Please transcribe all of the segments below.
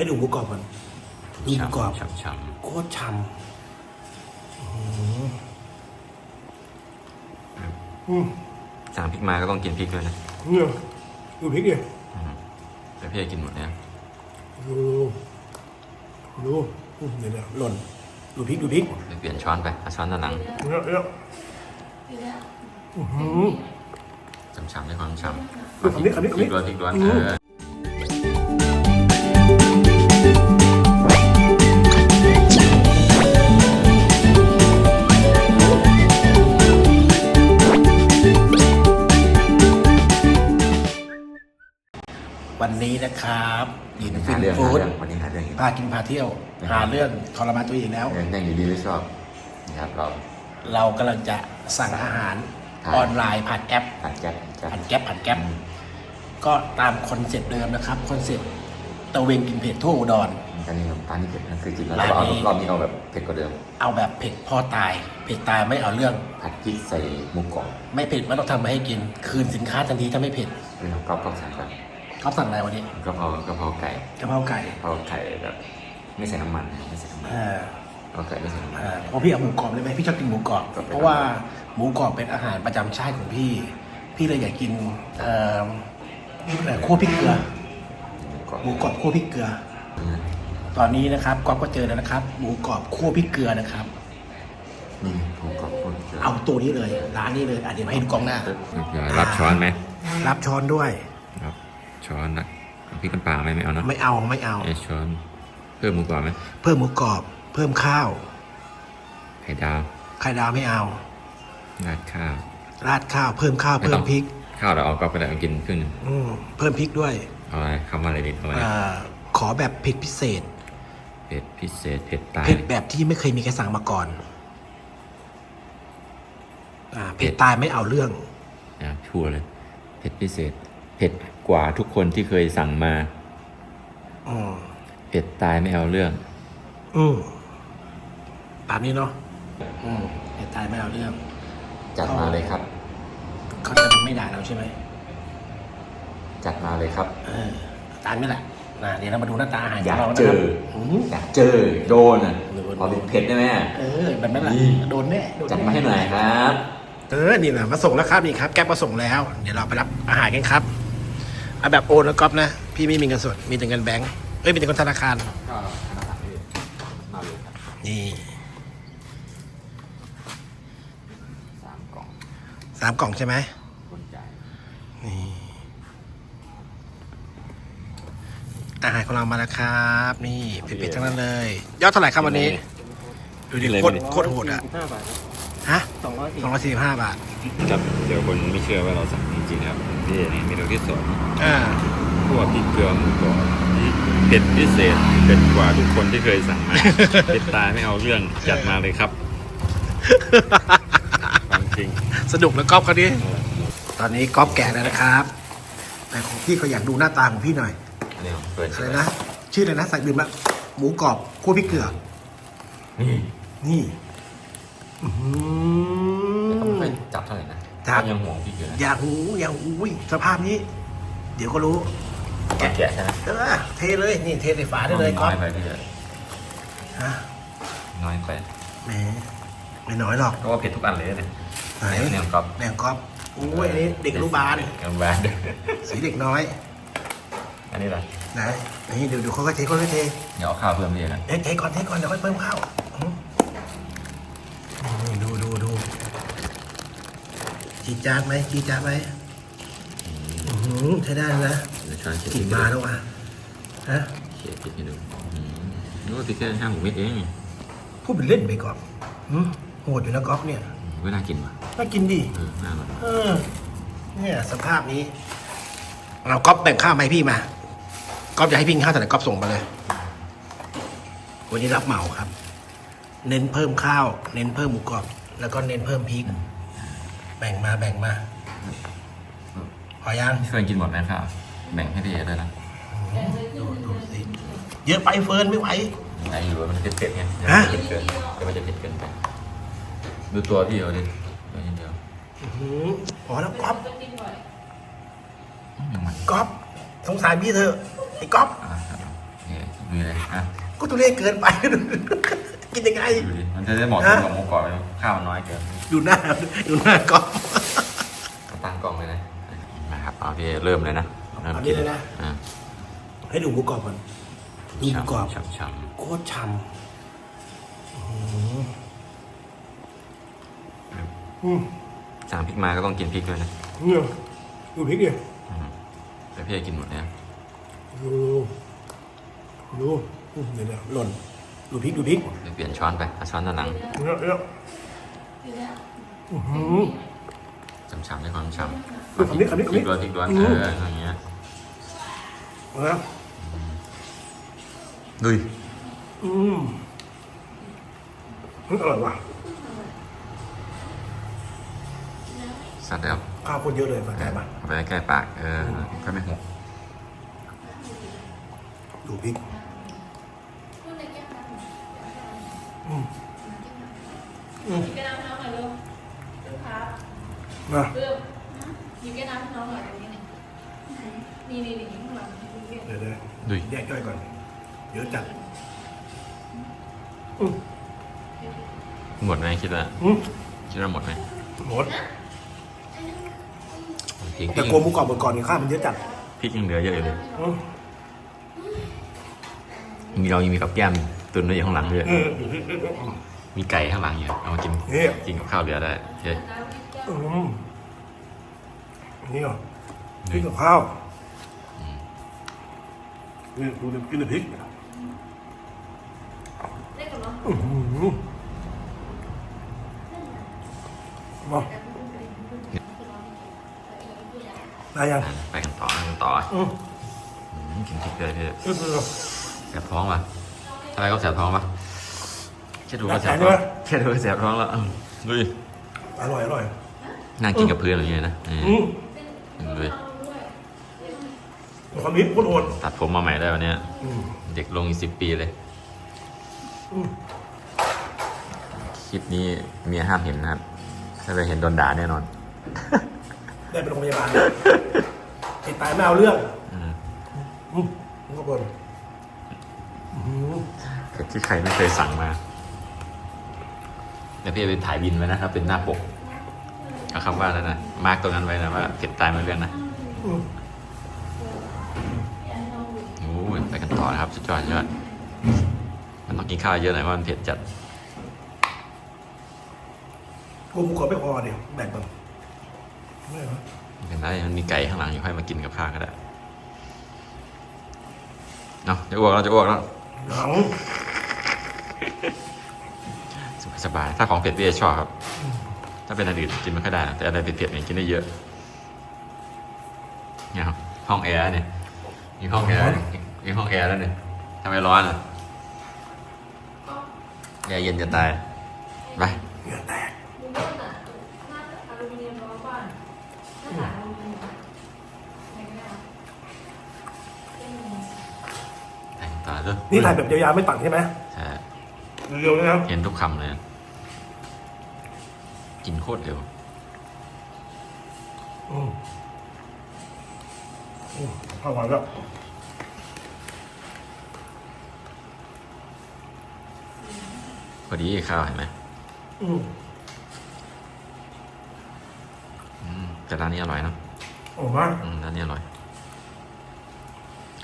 ให้ดูหมูกรอบก่อนดูหมูกรอบฉ่ำฉ่โคตรฉ่ำอืมำสั่งพริกมาก็ต้องกินพริกด้วยนะเนี่ยดูพริกดิแต่พี่จะกินหมดเนี่ยดูดูอืมเดี๋ยวเดี๋ยวหล่นดูพริกดูพริกไปเปลี่ยนช้อนไปเอาช้อนด้านหลังเนี่ยเนี่ยอื้อหือฉ่ำๆด้วยความฉ่ดูคำนี้คำนี้ำคำพรินี้กล้วนพริกล้วนอืเอมอ วันนี้นะครับยินฟิหานเรื่องฟู้หาดเรื่องวันนี้หาเรื่องอีกพากินพาเที่ยว หาเรื่องทรมานตัวเองแล้วเรื่องนั่งอยู่ดีไม่ชอบนะครับเราเรากำลังจะสั่งอาหารครับออนไลน์ผ่านแอปผัดแก๊บแก๊บผ่านแก๊ปผ่านแก๊ปก็ตามคอนเซ็ปต์เดิมนะครับคอนเซ็ปต์ตะเวนกินเผ็ดทั่วอุดรตอนนี้ผมตอนนี้เผ็ดนะคือกินแล้วร้านเราเอานี้รอบนี้เอาแบบเผ็ดกว่าเดิม เอาแบบเผ็ดพ่อตาย เผ็ดตายไม่เอาเรื่อง ผัดพริกใส่หมูกรอบไม่เผ็ดไม่ต้องทำมาให้กิน คืนสินค้าทันทีถ้าไม่เผ็ดเรื่องกรอบกรอบสั่งก่อน เขาสั่งอะไรวันนี้กะเพรากะเพราไก่กะเพราไก่กะเพราไก่แบบไม่ใส่น้ำมันนะไม่ใส่น้ำมันอ่ากะเพราไก่ไม่ใส่น้ำมันอ่าเพราะพี่เอาหมูกรอบได้ไหมพี่ชอบกินหมูกรอบครับเพราะว่าหมูกรอบเป็นอาหารประจำชาติของพี่ พี่เลยอยากกินเอ่อเอ่อคั่วพริกเกลือหมูกรอบหมูกรอบคั่วพริกเกลือ ตอนนี้นะครับก๊อฟก็เจอแล้วนะครับหมูกรอบคั่วพริกเกลือนะครับนี่หมูกรอบคนเจอเอาตัวนี้เลยร้านนี้เลยอะเดี๋ยวมาให้ดูกล้องหน้ารับช้อนไหมรับช้อนด้วยรับ ช้อนนะเอาพริกน้ำปลาไหมไม่เอาเนาะไม่เอาไม่เอาเอยช้อนเพิ่มหมูกรอบไหมเพิ่มหมูกรอบ เพิ่มข้าวไข่ดาวไข่ดาวไม่เอา ราดข้าว ราดข้าว เพิ่มข้าวไม่เพิ่ต้มอง พริก ข้าวเราเอากรอบก็ได้เอากินครึ่งหนึงอืมเพิ่มพริกด้วยเอาอะไรคำว่าอะไรดีเอาอะไรอ่าขอแบบเผ็ดพิเศษเผ็ดพิเศษเผ็ดตายเผ็ดแบบที่ไม่เคยมีใครสั่งมาก่อนอ่าเผ็ดตายไม่เอาเรื่องนะชัวร์เลยเผ็ดพิเศษ เผ็ดกว่าทุกคนที่เคยสั่งมาอืมเผ็ดตายไม่เอาเรื่อง อืมตามนี้เนาะอืมเผ็ดตายไม่เอาเรื่อง จัดมาเลยครับ เขาจะไม่ด่าเราใช่ไหมจัดมาเลยครับ เออตามนี้แหละนะเดี๋ยวเรามาดูหน้าตาอาหารขอยาองกเรานะเจครัอบอืม อยากเจอโดนอะโดน พอเป็นเผ็ดได้ไหม เออแบบนั้นแหละนี่ โดนแน่โนแน่จัดมาให้หน่อยครับ เออนี่แหละมาส่งแล้วครับนี่ครับ แก๊ปมาส่งแล้ว เดี๋ยวเราไปรับอาหารกันครับ เอาแบบโอนนะก๊อฟนะ พี่ไม่มีเงินสด มีแต่เงินแบงก์เอ้ยมีแต่เงินธนาคาร ก็ธนาคารนี่มาเลยครับนี่สามกล่องสามกล่องใช่ไหมคนจ่ายนี่อาหารของเรามาแล้วครับ นี่เผ็ดๆทั้งนั้นเลย ยอดเท่าไหร่ครับวันนี้ดูดิโคตรโคตรโหดอะห้าบาทฮะสองร้อยสี่สองร้อยสี่สิบห้าบาท ครับ เดี๋ยวคนไม่เชื่อว่าเราสั่งจริงๆครับ นี่นี่เมนูที่สองอ่าคั่วพริกเกลือหมูกรอบที่เผ็ดพิเศษเผ็ดกว่าทุกคนที่เคยสั่งมาเผ็ดตายไม่เอาเรื่องจัดมาเลยครับความจริงสนุกนะก๊อฟเขาดิตอนนี้ก๊อฟแกะแล้วนะครับ แต่ของพี่เขาอยากดูหน้าตาของพี่หน่อยอันนี้เปิดอะไรนะชื่ออะไรนะใส่ดื่มละหมูกรอบคั่วพริกเกลือ นี่นี่อื้อหืแต่ก็ไม่ค่อยอจับเท่าไหร่นะ จับ ก็ยังห่วงพริกอยู่นะอย่าหูอย่าหูยสภาพนี้ เดี๋ยวก็รู้ แกะ แกะใช่ไหมเออเทเลยนี่เทในฝาได้เลยก๊น้ออฟยไปพี่เอ๋ฮะน้อยไปแหมไม่น้อยหรอกก็ว่าเผ็ดทุกอันเลยเนี่ยไหนเนี่ยกรอบแดงก๊อฟโอ้ยอันนี้เด็กอนุบาลเด็กอนุบาลสีเด็กน้อยอันนี้อะไรไหนนี่เดี๋ยวดูเขาก็เทเขาก็เทเดี๋ยวเอาข้าวเพิ่มดีนะเอ้ยเทก่อนเทก่อนเดี๋ยวค่อยเพิ่มข้าวอืมนี่ดูดูดู จีดจาดไหมจีดจาดไหมอือหือใช้ได้แล้วนะเดี๋ยวช้อนเขียกลิ่นมาแล้วอะฮะเขียนพริกให้ดูอืมนึกว่าพริกแค่ห้าหกเม็ดเองพูดเป็นเล่นไปก่อนหืมโหดอยู่นะก๊อฟเนี่ยไม่น่ากินว่ะน่ากินดิเออน่าอร่อยเออเนี่ยสภาพนี้ เราก๊อฟแบ่งข้าวมาให้พี่มาก๊อฟอยากให้พี่กินข้าวแต่ไหนก๊อฟส่งมาเลย วันนี้รับเหมาครับ เน้นเพิ่มข้าว เน้นเพิ่มหมูกรอบแล้วก็เน้นเพิ่มพริก แบ่งมาแบ่งมาพอยังเฟิร์นกินหมดไหมข้าวแบ่งให้พี่เอ๋ด้วยนะดูดูสิเยอะไปเฟิร์นไม่ไหวไอ้อยู่ว่ามันเผ็ดๆไงฮะ เผ็ดเกินเดี๋ยวมันจะเผ็ดเกินไปดูตัวพี่เอาดิตัวนิดเดียวอื้อหือพอแล้วก๊อฟอืมยังมันก๊อฟสงสารพี่เถอะไอ้ก๊อฟอ่าครับโอเคมีอะไรอะก็ตัวเลขเกินไป กินยังไง ดูดิมันจะได้เหมาะสมกับหมูกรอบไหมข้าวมันน้อยเกิน ดูหน้าดูหน้ากล้องก็ตั้งกล้องเลยนะนะครับเอาพี่เริ่มเลยนะเริ่มอันนี้เลยนะ อ่าให้ดูหมูกรอบก่อนดูหมูกรอบฉ่ำฉ่โคตรฉ่ำอืมำสั่งพริกมาก็ต้องกินพริกด้วยนะเนี่ยดูพริกดิอืมแต่พี่จะกินหมดเนี่ยดูดูอืมเดี๋ยวเดี๋ยวหล่น ดูพริกดูพริกเดี๋ยวเปลี่ยนช้อนไปเอาช้อนด้านหลังเนี่ยเนี่ยอื้อหือ ฉ่ำๆด้วยความฉ่ำดูคำนี้คำนี้พริกคำนี้ล้วนพริกล้วนอืเอม ออย่างเงี้ยเอาละดุยอืมเฮ้ยอร่อยว่ะสัตว์แล้วข้าวคนเยอะเลยสนใจปะเอาไปใกล้ปากเออก็ไม่หกดูพริกอืมอืมหยิบแก้น้ำให้น้องหน่อยเร็วเร็วครับ มาเร็วหยิบแก้น้ำให้น้องหน่อยตรงนี้เนี่ยนี่นี่นี่ข้างหลังนี่นี่เดี๋ยวเดี๋ยวดุยแยกย่อยก่อนเยอะจัดอืมหมดไหมคิดว่าอืมคิดว่าหมดไหมหมดพริกพริแต่กกลัวหมูกรอบหมดก่อนเนี่ยข้าวมันเยอะจัดพริกยังเหลือเยอะอยู่เลยอืมมีเรายังมีกับแก้มตุนไว้อยู่ข้างหลังด้วยอืมมีไก่ข้างหลังอยู่ เอามากินนี่กินกับข้าวเหลือได้เฮ้ย อืมนี่เหรอพริกกับข้าวนี่ดูดิกินแต่พริกเล่นกับน้องอื้อหือมาได้ยังอะไปกันต่อไปกันต่ออืมอืมกินพริกเลยพี่อืมอืมแสบท้องป่ะทำไมก็แสบท้องป่ะแค่ดูก็แสบแสบท้องใช่ไหมแค่ดูก็แสบท้องแล้วอืมดูดิอร่อยอร่อย นั่งกินกับเพื่อนอย่างเงี้ยนะนี่อืมดูดิความนี้โคตรโหดตัดผมมาใหม่ได้วันเนี้ย อืมเด็กลงอีกสิบปีเลย อืมคลิปนี้เมียห้ามเห็นนะครับ ถ้าไปเห็นโดนด่าแน่นอน ได้เป็นโรงพยาบาลติดตายไม่เอาเรื่องอืม อืมนี่ก็บนอืมเผ็ดที่ใครไม่เคยสั่งมา แล้วพี่ไปถ่ายบินไว้นะครับ เป็นหน้าปก เอาคำว่าแล้วนะ มาร์กตรงนั้นไว้นะว่าเผ็ดตายมาเรื่องนะอืมโอ้ยไปกันต่อนะครับสุดยอดสุดยอด มันต้องกินข้าวเยอะหน่อยเพราะมันเผ็ดจัดกลัวหมูกรอบไม่พอเดี๋ยวแบ่งกันไม่เหรอไม่เป็นไรมันมีไก่ข้างหลังอยู่ค่อยมากินกับข้าวก็ได้เนาะจะอ้วกแล้วจะอ้วกแล้วหนังสบายสบาย ถ้าของเผ็ดพี่จะชอบครับ ถ้าเป็นอนอื่นกินไม่ค่อยได้นะแต่อะไรเผ็ดๆเนี่ยกินได้เยอะเนี่ยครับห้องแอร์เนี่ยมีห้องแอร์มีห้องแอร์แล้วเนี่ยทำไมร้อนอะแอร์เย็นจะตายไปเหงื่อแตกมุมต้นอะน่าจะอลูมิเนียมร้อนบ้านหน้าต่างอลูมิเนียมไหนก็ได้เป็นแต่งต่อด้วยนี่ถ่ายแบบยาวๆไม่ตัดใช่ไหมใช่เร็วๆนะครับ เห็นทุกคำเลยกิน โคตรเร็วอืมอืมข้าวหวานแล้วพอดีข้าวเห็นไหมอืมอืมแต่ร้านนี้อร่อยเนอะโอ้มากอืมร้านนี้อร่อย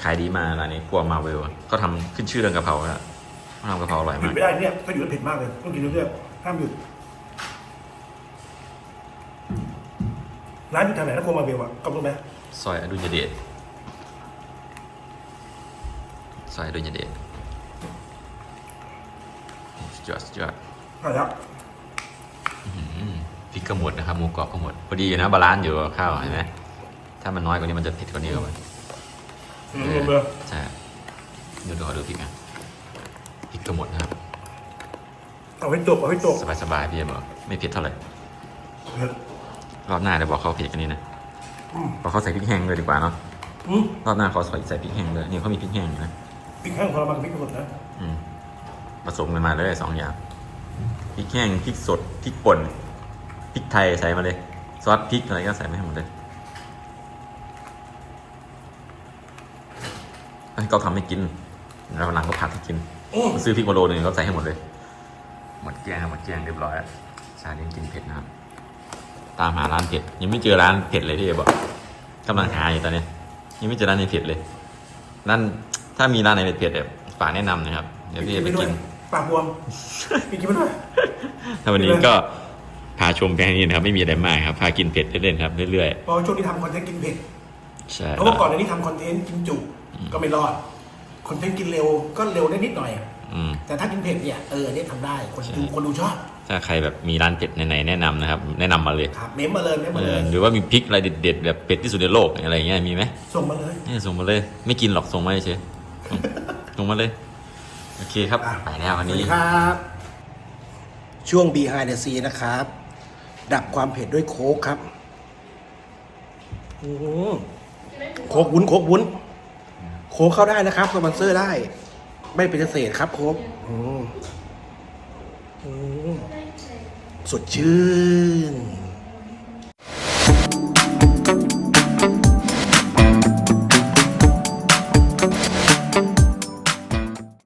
ขายดีมากร้านนี้กลัวมาเวลอะก็ทำขึ้นชื่อเรื่องกะเพราแล้วเขาทำกะเพราอร่อยหยุมาดก ไม่ได้เนี่ยถ้าหยุดแล้วเผ็ดมากเลยต้องกินเรื่อยๆห้ามหยุด ร้านอยู่ทางไหนนะโคมาเบลอะกำลังไหมซอยอดุลยเดชซอยอดุลยเดชสุดยอดสุดยอดใช่แล้วอืมพริกก็หมดนะครับหมูกรอบก็หมดพอดีนะบาลานซ์อยู่กับข้าวเห็นไหมถ้ามันน้อยกว่านี้มันจะเผ็ดกว่านี้กว่าอืมรวมเลยใช่ดูดูขอดูพริกนะพริกก็หมดนะครับเอาให้จบเอาให้จบสบายสบายๆพี่บอกไม่เผ็ดเท่าไหร่เผ็ด รอบหน้าเดี๋ยวบอกเขาเผ็ดกันนี้นะอืมบอกเขาใส่พริกแห้งเลยดีกว่าเนาะอืมรอบหน้าเขาใส่ใส่พริกแห้งเลยนี่เขามีพริกแห้งอยู่นะพริกแห้งพอละมันพริกสดนะอืมผสมกันมาเลยสองอย่างพริกแห้งพริกสดพริกป่นพริกไทยใส่มาเลยซอสพริกอะไรก็ใส่ไม่ให้หมดเลยให้เขาทำให้กินแล้วหลังก็ผัดให้กินอืมซื้อพริกมาโลนึงก็ใส่ให้หมดเลย หมดแกงครับหมดแกงเรียบร้อยแล้วชาเลี้ยงกินเผ็ดนะครับ ตามหาร้านเผ็ดยังไม่เจอร้านเผ็ดเลยที่เอบอกกำลังหาอยู่ตอนนี้ยังไม่เจอร้านไหนเผ็ดเลยร้านถ้ามีร้านไหนเผ็ดๆแบบฝากแนะนำนะครับ เดี๋ยวพี่จะไปด้วกิยนปากบวมพี่กินไปด้วยถ้าวันนี้ก็พาชมแค่นี้นะครับ ไม่มีอะไรมากครับพากินเผ็ดเล่นๆครับเรื่อยเพราะว่าช่วงนี้ทำคอนเทนต์กินเผ็ดๆใช่เพราะว่าก่อนหน้านี้ทำคอนเทนต์กินจุก็ไม่รอดคอนเทนต์กินเร็วก็เร็วได้นิดหน่อย อืม แต่ถ้ากินเผ็ดเนี่ยเอออันนี้ทำได้คนดูใช่คนดูชอบถ้าใครแบบมีร้านเผ็ดไหนๆแนะนำนะครับ แนะนำมาเลยครับเม้มมาเลยเม้มเอมาเลอยหรือว่ามีพริกอะไรเด็ดๆแบบเผ็ดที่สุดในโลกอะไรอย่างเงี้ยมีไหมส่งมาเลย เนี่ยส่งมาเลย ไม่กินหรอกส่งมาเฉยๆส่งส่งมาเลย โอเคครับอะ ไปแล้ววันสวัสนี้ ดีครับ ช่วง behind the scene นะครับ ดับความเผ็ดด้วยโค้กครับอืมโค้กวุ้นโค้กวุ้น โค้กเข้าได้นะครับสปอนเซอร์ได้ ไม่เป็นเศษครับโค้กอืมอืมสดชื่น